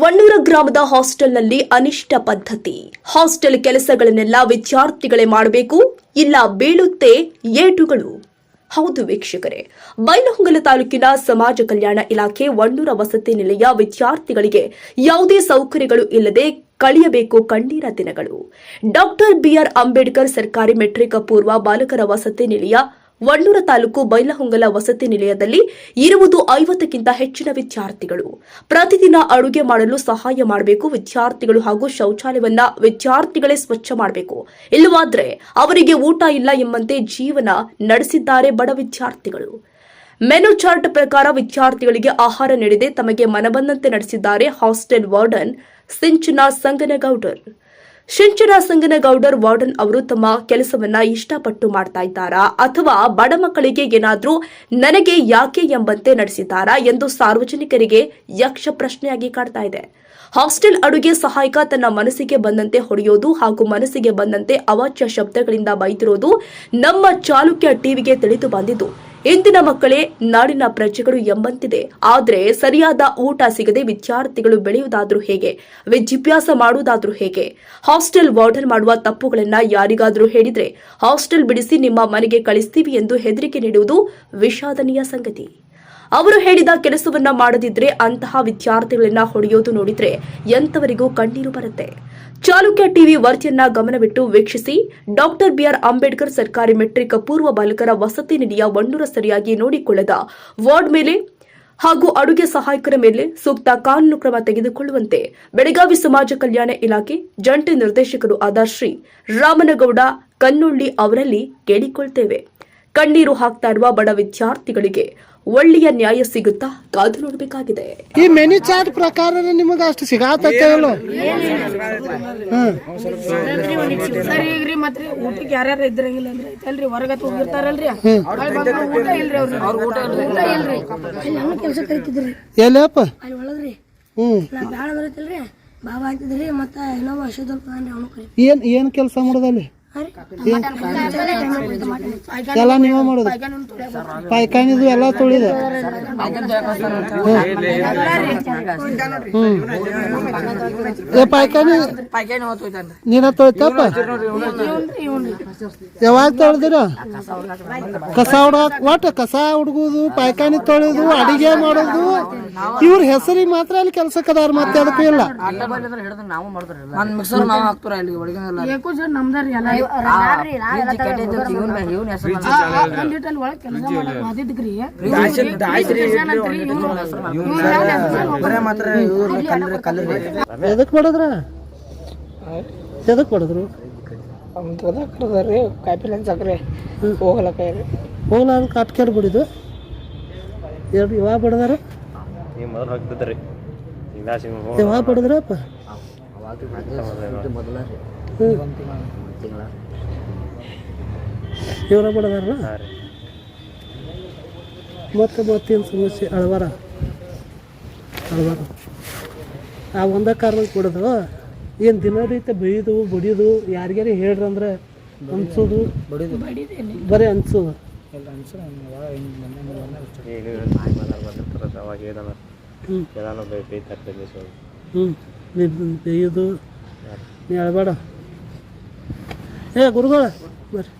ವಣ್ಣೂರ ಗ್ರಾಮದ ಹಾಸ್ಟೆಲ್ನಲ್ಲಿ ಅನಿಷ್ಟ ಪದ್ಧತಿ. ಹಾಸ್ಟೆಲ್ ಕೆಲಸಗಳನ್ನೆಲ್ಲ ವಿದ್ಯಾರ್ಥಿಗಳೇ ಮಾಡಬೇಕು, ಇಲ್ಲ ಬೀಳುತ್ತೆ ಏಟುಗಳು. ಹೌದು ವೀಕ್ಷಕರೇ, ಬೈಲಹೊಂಗಲ ತಾಲೂಕಿನ ಸಮಾಜ ಕಲ್ಯಾಣ ಇಲಾಖೆ ವಣ್ಣೂರ ವಸತಿ ನಿಲಯ ವಿದ್ಯಾರ್ಥಿಗಳಿಗೆ ಯಾವುದೇ ಸೌಕರ್ಯಗಳು ಇಲ್ಲದೆ ಕಳೆಯಬೇಕು ಕಣ್ಣೀರ ದಿನಗಳು. ಡಾಕ್ಟರ್ ಬಿಆರ್ ಅಂಬೇಡ್ಕರ್ ಸರ್ಕಾರಿ ಮೆಟ್ರಿಕ್ ಪೂರ್ವ ಬಾಲಕರ ವಸತಿ ನಿಲಯ ವಣ್ಣೂರ ತಾಲೂಕು ಬೈಲಹೊಂಗಲ ವಸತಿ ನಿಲಯದಲ್ಲಿ ಇರುವುದು ಐವತ್ತಕ್ಕಿಂತ ಹೆಚ್ಚಿನ ವಿದ್ಯಾರ್ಥಿಗಳು. ಪ್ರತಿದಿನ ಅಡುಗೆ ಮಾಡಲು ಸಹಾಯ ಮಾಡಬೇಕು. ವಿದ್ಯಾರ್ಥಿಗಳು ಹಾಗೂ ಶೌಚಾಲಯವನ್ನ ವಿದ್ಯಾರ್ಥಿಗಳೇ ಸ್ವಚ್ಛ ಮಾಡಬೇಕು. ಇಲ್ಲವಾದ್ರೆ ಅವರಿಗೆ ಊಟ ಇಲ್ಲ ಎಂಬಂತೆ ಜೀವನ ನಡೆಸಿದ್ದಾರೆ ಬಡ ವಿದ್ಯಾರ್ಥಿಗಳು. ಮೆನು ಚಾರ್ಟ್ ಪ್ರಕಾರ ವಿದ್ಯಾರ್ಥಿಗಳಿಗೆ ಆಹಾರ ನೀಡದೆ ತಮಗೆ ಮನಬಂದಂತೆ ನಡೆಸಿದ್ದಾರೆ hostel warden Sinchana Sanganagoudar. Sinchana Sanganagoudar warden ಅವರು ತಮ್ಮ ಕೆಲಸವನ್ನ ಇಷ್ಟಪಟ್ಟು ಮಾಡ್ತಾ ಇದ್ದಾರಾ ಅಥವಾ ಬಡ ಮಕ್ಕಳಿಗೆ ಏನಾದರೂ ನನಗೆ ಯಾಕೆ ಎಂಬಂತೆ ನಡೆಸಿದ್ದಾರಾ ಎಂದು ಸಾರ್ವಜನಿಕರಿಗೆ ಯಕ್ಷ ಪ್ರಶ್ನೆಯಾಗಿ ಕಾಡ್ತಾ ಇದೆ. ಹಾಸ್ಟೆಲ್ ಅಡುಗೆ ಸಹಾಯಕ ತನ್ನ ಮನಸ್ಸಿಗೆ ಬಂದಂತೆ ಹೊಡೆಯೋದು ಹಾಗೂ ಮನಸ್ಸಿಗೆ ಬಂದಂತೆ ಅವಾಚ್ಯ ಶಬ್ದಗಳಿಂದ ಬೈದಿರೋದು ನಮ್ಮ ಚಾಲುಕ್ಯ ಟಿವಿಗೆ ತಿಳಿದು ಬಂದಿದ್ದು. ಇಂದಿನ ಮಕ್ಕಳೇ ನಾಡಿನ ಪ್ರಜೆಗಳು ಎಂಬಂತಿದೆ. ಆದರೆ ಸರಿಯಾದ ಊಟ ಸಿಗದೆ ವಿದ್ಯಾರ್ಥಿಗಳು ಬೆಳೆಯುವುದಾದ್ರೂ ಹೇಗೆ? ವಿದ್ಯಾಭ್ಯಾಸ ಮಾಡುವುದಾದ್ರೂ ಹೇಗೆ? ಹಾಸ್ಟೆಲ್ ವಾರ್ಡನ್ ಮಾಡುವ ತಪ್ಪುಗಳನ್ನ ಯಾರಿಗಾದ್ರೂ ಹೇಳಿದ್ರೆ ಹಾಸ್ಟೆಲ್ ಬಿಡಿಸಿ ನಿಮ್ಮ ಮನೆಗೆ ಕಳಿಸ್ತೀವಿ ಎಂದು ಹೆದರಿಕೆ ನೀಡುವುದು ವಿಷಾದನೀಯ ಸಂಗತಿ. ಅವರು ಹೇಳಿದ ಕೆಲಸವನ್ನ ಮಾಡದಿದ್ರೆ ಅಂತಹ ವಿದ್ಯಾರ್ಥಿಗಳನ್ನ ಹೊಡೆಯೋದು ನೋಡಿದ್ರೆ ಎಂತವರಿಗೂ ಕಣ್ಣೀರು ಬರುತ್ತೆ. ಚಾಲುಕ್ಯ ಟಿವಿ ವರ್ತಿಯನ್ನ ಗಮನವಿಟ್ಟು ವೀಕ್ಷಿಸಿ, ಡಾಕ್ಟರ್ ಬಿಆರ್ ಅಂಬೇಡ್ಕರ್ ಸರ್ಕಾರಿ ಮೆಟ್ರಿಕ್ ಪೂರ್ವ ಬಾಲಕರ ವಸತಿ ನಿಧಿಯ ಒಣ್ಣೂರ ಸರಿಯಾಗಿ ನೋಡಿಕೊಳ್ಳದ ವಾರ್ಡ್ ಮೇಲೆ ಹಾಗೂ ಅಡುಗೆ ಸಹಾಯಕರ ಮೇಲೆ ಸೂಕ್ತ ಕಾನೂನು ಕ್ರಮ ತೆಗೆದುಕೊಳ್ಳುವಂತೆ ಬೆಳಗಾವಿ ಸಮಾಜ ಕಲ್ಯಾಣ ಇಲಾಖೆ ಜಂಟಿ ನಿರ್ದೇಶಕರು ಆದ ಶ್ರೀ ರಾಮನಗೌಡ ಕನ್ನೊಳ್ಳಿ ಅವರಲ್ಲಿ ಕೇಳಿಕೊಳ್ತೇವೆ. ಕಣ್ಣೀರು ಹಾಕ್ತಾ ಇರುವ ಬಡ ವಿದ್ಯಾರ್ಥಿಗಳಿಗೆ ಒಳ್ಳೆಯ ನ್ಯಾಯ ಸಿಗುತ್ತಾ ಕಾದು ನೋಡಬೇಕಾಗಿದೆ. ಈ ಮೆನಿ ಚಾರ್ಟ್ ಪ್ರಕಾರ ನಿಮಗೆ ಅಷ್ಟು ಸಿಗಾತೈತೆ ಸರಿ ಈಗ್ರಿ ಮತ್ರಿ ಊಟಕ್ಕೆ ಯಾರ್ಯಾರು ಇದ್ರಂಗಿಲ್ಲ ಅಂದ್ರೆ ಅಲ್ರಿ ಹೊರಗತ್ ಹೋಗಿರ್ತಾರಲ್ರಿ? ಊಟ ಇಲ್ರಿ ಅವ್ರಿಗೆ ಊಟ ಇಲ್ರಿ. ಅಲ್ಲಿ ನಮ್ಮ ಕೆಲಸ ಕರಿತಿದ್ರಿ. ಎಲ್ಲಪ್ಪ ಅಲ್ಲಿ ಒಳಗ್ರಿ ಹ್ಮ್. ನಾ ಬ್ಯಾಳ ಬರತ್ತಿಲ್ರಿ. ಬಾಬಾ ಅಂತಿದ್ರಿ ಮತ್ತೆ ಇನ್ನೊಬ್ಬ ಅಶೋಧಲ್ಪ ಅಂದ್ರೆ ಅವನು ಕರಿ ಏನ್ ಏನ್ ಕೆಲಸ ಮಾಡೋದಲ್ಲಿ ಎಲ್ಲ ನೀವೇ ಮಾಡೋದು? ಪಾಯ್ಕಾನಿದು ಎಲ್ಲ ತೊಳಿದ ಹ್ಮ್. ಏ ಪಾಯ್ಕಾನಿ ನೀನ ತೊಳಿತಪ್ಪ ಯಾವಾಗ ತೊಳೆದಿರ? ಕಸ ಹುಡುಗ ಒಟ್ಟು ಕಸ ಹುಡುಗುದು ಪಾಯ್ಕಾನಿ ತೊಳೆದು ಅಡಿಗೆ ಮಾಡೋದು. ಇವ್ರ ಹೆಸರಿಗೆ ಮಾತ್ರ ಅಲ್ಲಿ ಕೆಲ್ಸಕ್ಕೆ ಅದಾರ ಮತ್ತೆ ಅದಕ್ಕೂ ಇಲ್ಲ. ಎದಕ್ ಬಡದ್ರ ಎದಕ್ ಬಡದ್ರು ಕಾಯಿಪಲ್ಲೆ ಸಕ್ಕರೆ ಹೋಗಲಕ್ಕ ಹೋಗ್ಲ ಅದು ಕಾಟ್ಕ್ಯಾರ ಬಿಡಿದು. ಎರಡು ಯಾವಾಗ ಬಡದಾರ. ನೀವು ಮೊದಲು ಹೋಗ್ತಿದ್ರಿ ಯಾವಾಗ ಬಡದ್ರಪ್ಪ ಇವರ ಬಡದಾರ ಮತ್ತೆ ಮತ್ತೇನು ಸಮಸ್ಯೆ? ಅಳವಾರ? ಅಳವಾರ. ಆ ಒಂದ ಕಾರಣ ಕೊಡೋದು. ಏನು ದಿನ ರೀತಿ ಬೈಯೋದು ಬಡಿಯೋದು ಯಾರಿಗಾರ ಹೇಳ್ರಂದ್ರೆ ಅನ್ಸೋದು? ಬರೀ ಅನ್ಸೋದು. పెయ్యదు ఎడబడ ఏ గురుగోడ మరి